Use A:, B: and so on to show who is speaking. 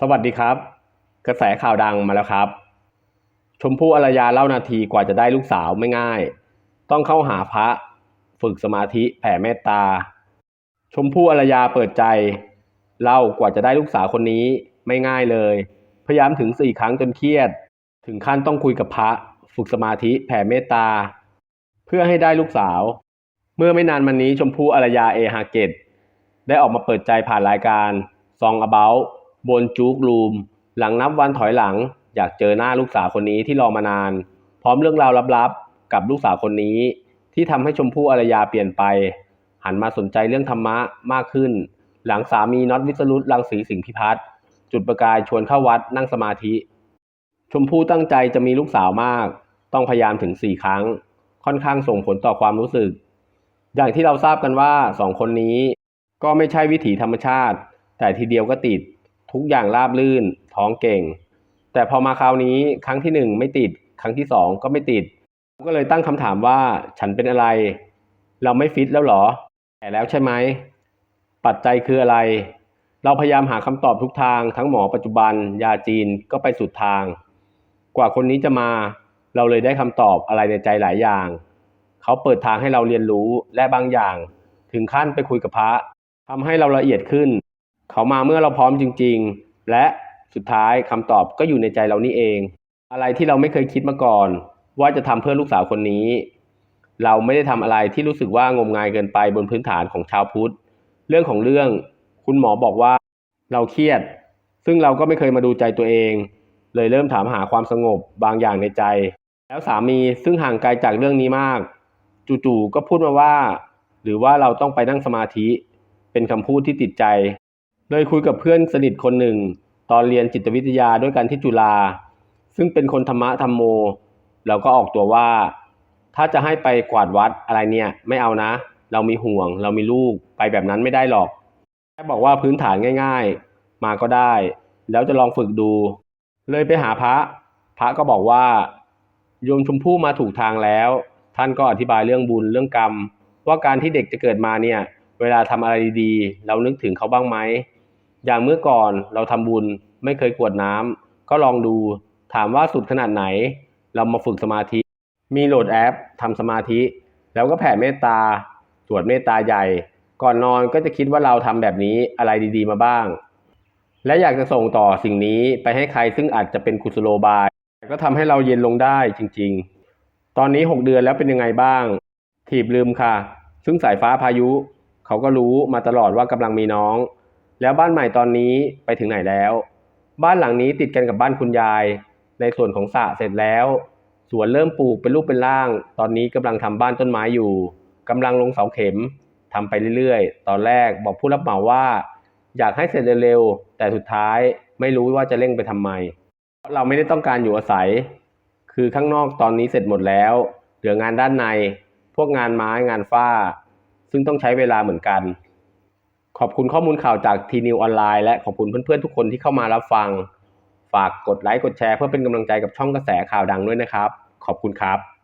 A: สวัสดีครับ กระแสข่าวดังมาแล้วครับ ชมพู่อรยาเล่านาทีกว่าจะได้ลูกสาวไม่ง่าย ต้องเข้าหาพระ ฝึกสมาธิแผ่เมตตา ชมพู่อรยาเปิดใจ เล่ากว่าจะได้ลูกสาวคนนี้ไม่ง่ายเลย พยายามถึงสี่ครั้งจนเครียด ถึงขั้นต้องคุยกับพระ ฝึกสมาธิแผ่เมตตา เพื่อให้ได้ลูกสาว เมื่อไม่นานมานี้ชมพู่อรยาเอฮาเกตได้ออกมาเปิดใจผ่านรายการ Song About บนจูกรูม หลังนับวันถอยหลัง อยากเจอหน้าลูกสาวคนนี้ที่รอมานาน พร้อมเรื่องราวลับๆ กับลูกสาวคนนี้ ที่ทำให้ชมพู่อารยาเปลี่ยนไป หันมาสนใจเรื่องธรรมะมากขึ้น หลังสามีน็อตวิสรุตรังสีสิงห์พิพัฒน์จุดประกายชวนเข้าวัดนั่งสมาธิ ชมพู่ตั้งใจจะมีลูกสาวมาก ต้องพยายามถึงสี่ครั้ง ค่อนข้างส่งผลต่อความรู้สึก อย่างที่เราทราบกันว่าสองคนนี้ ก็ไม่ใช่วิถีธรรมชาติ แต่ทีเดียวก็ติด ทุกอย่างราบลื่น ท้องเก่ง แต่พอมาคราวนี้ครั้งที่หนึ่งไม่ติด ครั้งที่สองก็ไม่ติด ก็เลยตั้งคำถามว่าฉันเป็นอะไร เราไม่ฟิตแล้วหรอแก่แล้วใช่ไหม ปัจจัยคืออะไร เราพยายามหาคำตอบทุกทาง ทั้งหมอปัจจุบัน ยาจีนก็ไปสุดทาง กว่าคนนี้จะมา เราเลยได้คำตอบอะไรในใจหลายอย่าง เขาเปิดทางให้เราเรียนรู้และบางอย่าง ถึงขั้นไปคุยกับพระทำให้เราละเอียดขึ้น เขามาเมื่อเราพร้อมจริง ๆ และสุดท้ายคำตอบก็อยู่ในใจเรานี่เอง อะไรที่เราไม่เคยคิดมาก่อน ว่าจะทำเพื่อลูกสาวคนนี้ เราไม่ได้ทำอะไรที่รู้สึกว่างมงายเกินไปบนพื้นฐานของชาวพุทธ เรื่องของเรื่องคุณหมอบอกว่าเราเครียด ซึ่งเราก็ไม่เคยมาดูใจตัวเอง เลยเริ่มถามหาความสงบบางอย่างในใจ แล้วสามีซึ่งห่างไกลจากเรื่องนี้มาก จู่ๆก็พูดมาว่า หรือว่าเราต้องไปนั่งสมาธิ เป็นคำพูดที่ติดใจ เลยคุยกับเพื่อนสนิทคนหนึ่ง ตอนเรียนจิตวิทยาด้วยกันที่จุฬาซึ่งเป็นคนธรรมะธรรมโม เราก็ออกตัวว่า ถ้าจะให้ไปกวาดวัดอะไรเนี่ยไม่เอานะ เรามีห่วง เรามีลูกไปแบบนั้นไม่ได้หรอกแค่บอกว่าพื้นฐานง่าย ๆ มาก็ได้ แล้วจะลองฝึกดู เลยไปหาพระ พระก็บอกว่าโยมชมพู่มาถูกทางแล้ว ท่านก็อธิบายเรื่องบุญเรื่องกรรม ว่าการที่เด็กจะเกิดมาเนี่ย เวลาทำอะไรดีๆ เรานึกถึงเขาบ้างไหม อย่างเมื่อก่อนเราทำบุญไม่เคยกวดน้ำก็ลองดูถามว่าสุดขนาดไหน เรามาฝึกสมาธิ มีโหลดแอปทำสมาธิ แล้วก็แผ่เมตตาสวดเมตตาใหญ่ ก่อนนอนก็จะคิดว่าเราทำแบบนี้อะไรดีๆมาบ้าง และอยากจะส่งต่อสิ่งนี้ไปให้ใครซึ่งอาจจะเป็นกุศโลบาย ก็ทำให้เราเย็นลงได้จริง ๆ ตอนนี้ 6 เดือนแล้วเป็นยังไงบ้าง ถีบลืมค่ะ ซึ่งสายฟ้าพายุ เขาก็รู้มาตลอดว่ากำลังมีน้อง แล้วบ้านใหม่ตอนนี้ไปถึงไหนแล้ว บ้านหลังนี้ติดกันกับบ้านคุณยาย ในส่วนของสระเสร็จแล้ว สวนเริ่มปลูกเป็นรูปเป็นร่าง ตอนนี้กำลังทำบ้านต้นไม้อยู่กำลังลงเสาเข็มทำไปเรื่อยๆ ตอนแรกบอกผู้รับเหมาว่า อยากให้เสร็จเร็วๆ แต่สุดท้ายไม่รู้ว่าจะเร่งไปทำไม เราไม่ได้ต้องการอยู่อาศัย คือข้างนอกตอนนี้เสร็จหมดแล้ว เหลืองานด้านใน พวกงานไม้งานฝ้า ซึ่งต้องใช้เวลาเหมือนกัน ขอบคุณข้อมูลข่าวจากทีนิวออนไลน์และขอบคุณเพื่อนๆทุกคนที่เข้ามารับฟัง ฝากกดไลค์กดแชร์เพื่อเป็นกำลังใจกับช่องกระแสข่าวดังด้วยนะครับ ขอบคุณครับ